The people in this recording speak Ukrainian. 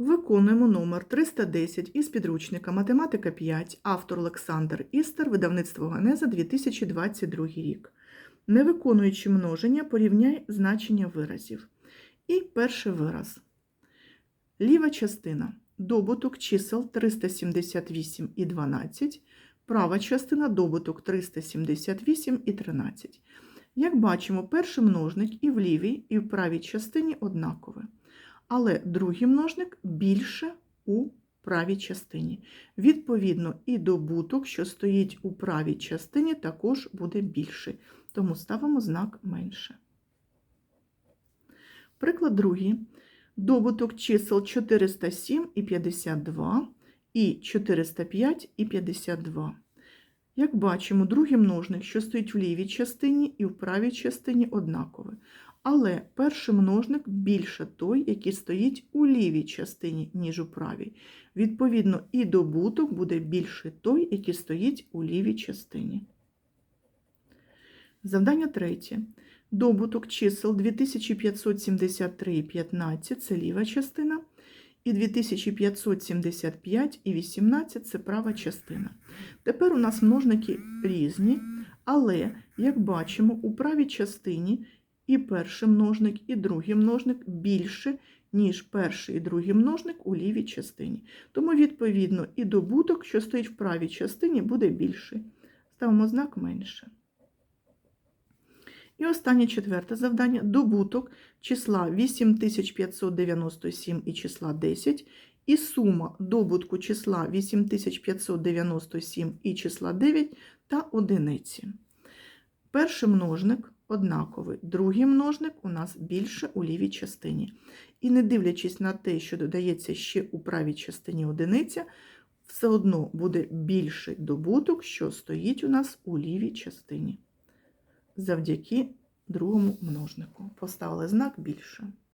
Виконуємо номер 310 із підручника Математика 5, автор Олександр Істер, видавництво Ганеза 2022 рік. Не виконуючи множення, порівняй значення виразів. І перший вираз. Ліва частина. Добуток чисел 378 і 12. Права частина добуток 378 і 13. Як бачимо, перший множник і в лівій, і в правій частині однаковий. Але другий множник більше у правій частині. Відповідно, і добуток, що стоїть у правій частині, також буде більший. Тому ставимо знак менше. Приклад другий. Добуток чисел 407 і 52 і 405 і 52. Як бачимо, другий множник, що стоїть в лівій частині і в правій частині однаковий. Але перший множник більше той, який стоїть у лівій частині, ніж у правій. Відповідно, і добуток буде більше той, який стоїть у лівій частині. Завдання третє. Добуток чисел 2573 і 15 це ліва частина, і 2575 і 18 це права частина. Тепер у нас множники різні, але, як бачимо, у правій частині і перший множник, і другий множник більше, ніж перший і другий множник у лівій частині. Тому, відповідно, і добуток, що стоїть в правій частині, буде більший. Ставимо знак менше. І останнє четверте завдання добуток числа 8597 і числа 10, і сума добутку числа 8597 і числа 9 та одиниці. Перший множник однаковий, другий множник у нас більше у лівій частині. І не дивлячись на те, що додається ще у правій частині одиниця, все одно буде більший добуток, що стоїть у нас у лівій частині завдяки другому множнику. Поставили знак більше.